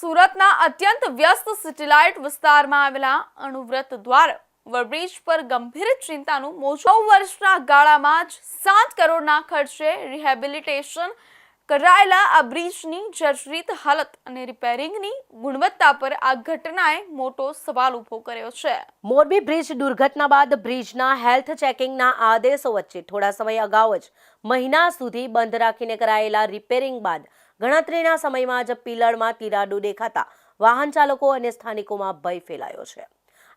સુરતના અત્યંત વ્યસ્ત સિટીલાઇટ વિસ્તારમાં આવેલા અણુવ્રત દ્વાર ઓવરબ્રિજ પર ગંભીર ચિંતાનું મોજો. વર્ષના ગાળામાં જ સાત કરોડના ખર્ચે રિહેબિલિટેશન કરાયેલા આ બ્રિજની જર્જરિત હાલત અને રિપેરિંગની ગુણવત્તા પર આ ઘટનાએ મોટો સવાલ ઊભો કર્યો છે. મોરબી બ્રિજ દુર્ઘટના બાદ બ્રિજના હેલ્થ ચેકિંગના આદેશો વચ્ચે થોડા સમય અગાઉ જ મહિના સુધી બંધ રાખીને કરાયેલા રિપેરિંગ બાદ ગણતરીના સમયમાં જ પિલરમાં તિરાડો દેખાતા વાહન ચાલકો અને સ્થાનિકોમાં ભય ફેલાયો છે.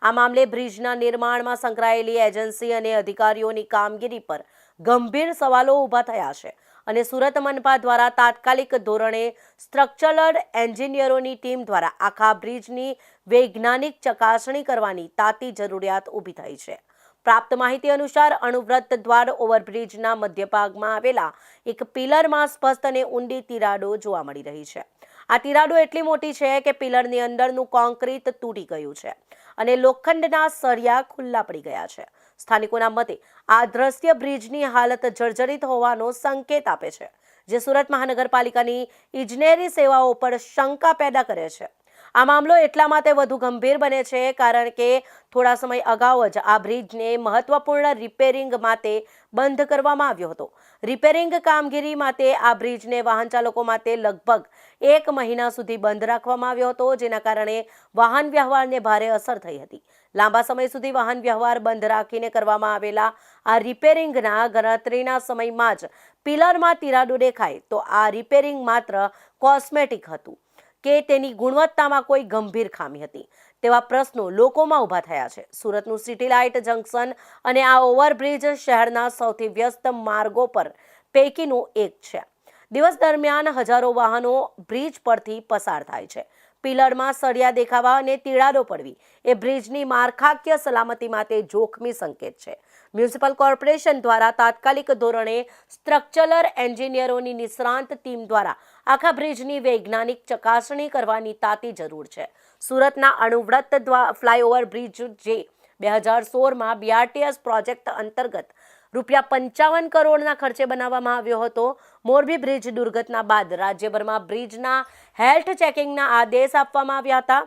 આ મામલે બ્રિજના નિર્માણમાં સંકળાયેલી એજન્સી અને અધિકારીઓની કામગીરી પર ગંભીર સવાલો ઊભા થયા છે અને સુરત મનપા દ્વારા તાત્કાલિક ધોરણે સ્ટ્રક્ચરલ એન્જિનિયરોની ટીમ દ્વારા આખા બ્રિજની વૈજ્ઞાનિક ચકાસણી કરવાની તાતી જરૂરિયાત ઊભી થઈ છે. પ્રાપ્ત માહિતી અનુસાર અણુવ્રત દ્વાર ઓવરબ્રિજના મધ્ય ભાગમાં આવેલા એક પિલરમાં સ્પષ્ટ અને ઊંડી તિરાડો જોવા મળી રહી છે. આ તિરાડો એટલી મોટી છે કે પિલરની અંદરનું કોન્ક્રીટ તૂટી ગયું છે અને લોખંડના સળિયા ખુલ્લા પડી ગયા છે. સ્થાનિકોના મતે આ દ્રશ્ય બ્રિજની હાલત જર્જરિત હોવાનો સંકેત આપે છે, જે સુરત મહાનગરપાલિકાની ઇજનેરી સેવાઓ પર શંકા પેદા કરે છે. આ મામલો એટલા માટે વધુ ગંભીર બને છે કારણ કે થોડા સમય અગાઉ જ આ બ્રિજને મહત્વપૂર્ણ રિપેરિંગ માટે બંધ કરવામાં આવ્યો હતો. રિપેરિંગ કામગીરી માટે આ બ્રિજને વાહન ચાલકો માટે લગભગ એક મહિના સુધી બંધ રાખવામાં આવ્યો હતો, જેના કારણે વાહન વ્યવહારને ભારે અસર થઈ હતી. લાંબા સમય સુધી વાહન વ્યવહાર બંધ રાખીને કરવામાં આવેલા આ રિપેરિંગના ગણતરીના સમયમાં જ પિલરમાં તિરાડો દેખાય તો આ રિપેરિંગ માત્ર કોસ્મેટિક હતું. કે તેની ગુણવત્તામાં કોઈ ગંભીર ખામી હતી. તેવા પ્રશ્નો લોકોમાં ઊભા થયા છે. સુરતનું સિટી લાઇટ જંકશન અને આ ઓવરબ્રિજ શહેરના સૌથી વ્યસ્ત માર્ગો પર પૈકીનું એક છે. દિવસ દરમિયાન હજારો વાહનો બ્રિજ પરથી પસાર થાય છે. પિલરમાં સળિયા દેખાવા અને તિરાડો પડવી. એ બ્રિજની માળખાકીય સલામતી માટે જોખમી સંકેત છે. મ્યુનિસિપલ કોર્પોરેશન દ્વારા તાત્કાલિક ધોરણે સ્ટ્રક્ચરલ એન્જિનિયરોની નિષ્ણાંત ટીમ દ્વારા આખા બ્રિજની વૈજ્ઞાનિક ચકાસણી કરવાની તાતી જરૂર છે. સુરતના અણુવ્રત ફ્લાયઓવર બ્રિજ જે બે હજાર સોળમાં બીઆરટીએસ પ્રોજેક્ટ અંતર્ગત રૂપિયા પંચાવન કરોડના ખર્ચે બનાવવામાં આવ્યો હતો મોરબી બ્રિજ દુર્ઘટના બાદ રાજ્યભરમાં બ્રિજના હેલ્થ ચેકિંગના આદેશ આપવામાં આવ્યા હતા.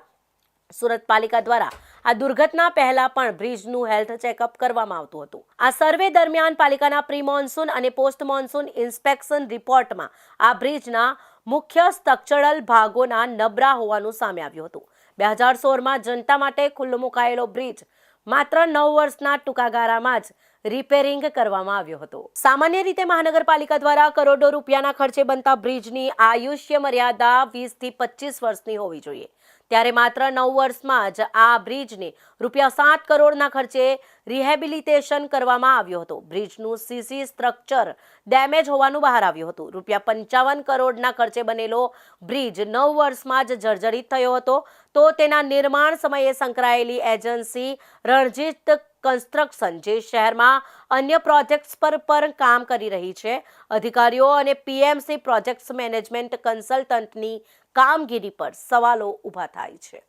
સુરત પાલિકા દ્વારા આ દુર્ઘટના પહેલા પણ બ્રિજનું હેલ્થ ચેકઅપ કરવામાં આવતું હતું. આ સર્વે દરમિયાન પાલિકાના પ્રી મોન્સૂન અને પોસ્ટ મોન્સૂન ઇન્સ્પેક્શન રિપોર્ટમાં આ બ્રિજના મુખ્ય સ્ટ્રક્ચરલ ભાગોના નબળા હોવાનું સામે આવ્યું હતું. બે હજાર સોળમાં જનતા માટે ખુલ્લો મુકાયેલો બ્રિજ માત્ર નવ વર્ષના ટૂંકા ગાળામાં જ રિપેરિંગ કરવામાં આવ્યો હતો. સામાન્ય રીતે મહાનગરપાલિકા દ્વારા કરોડો રૂપિયાના ખર્ચે બનતા બ્રિજની આયુષ્ય મર્યાદા વીસથી પચીસ વર્ષની હોવી જોઈએ. ત્યારે માત્ર નવ વર્ષમાં જ આ બ્રિજને રૂપિયા સાત કરોડના ખર્ચે રિહેબિલિટેશન કરવામાં આવ્યો હતો. બ્રિજનું સીસી સ્ટ્રક્ચર ડેમેજ હોવાનું બહાર આવ્યું હતું. રૂપિયા પંચાવન કરોડના ખર્ચે બનેલો બ્રિજ નવ વર્ષમાં જ જર્જરિત થયો હતો. તો તેના નિર્માણ સમયે સંકળાયેલી એજન્સી રણજીત કન્સ્ટ્રક્શન, જે શહેરમાં અન્ય પ્રોજેક્ટ્સ પર પણ કામ કરી રહી છે. અધિકારીઓ અને પીએમસી પ્રોજેક્ટ્સ મેનેજમેન્ટ કન્સલ્ટન્ટની કામગીરી પર સવાલો ઊભા થાય છે.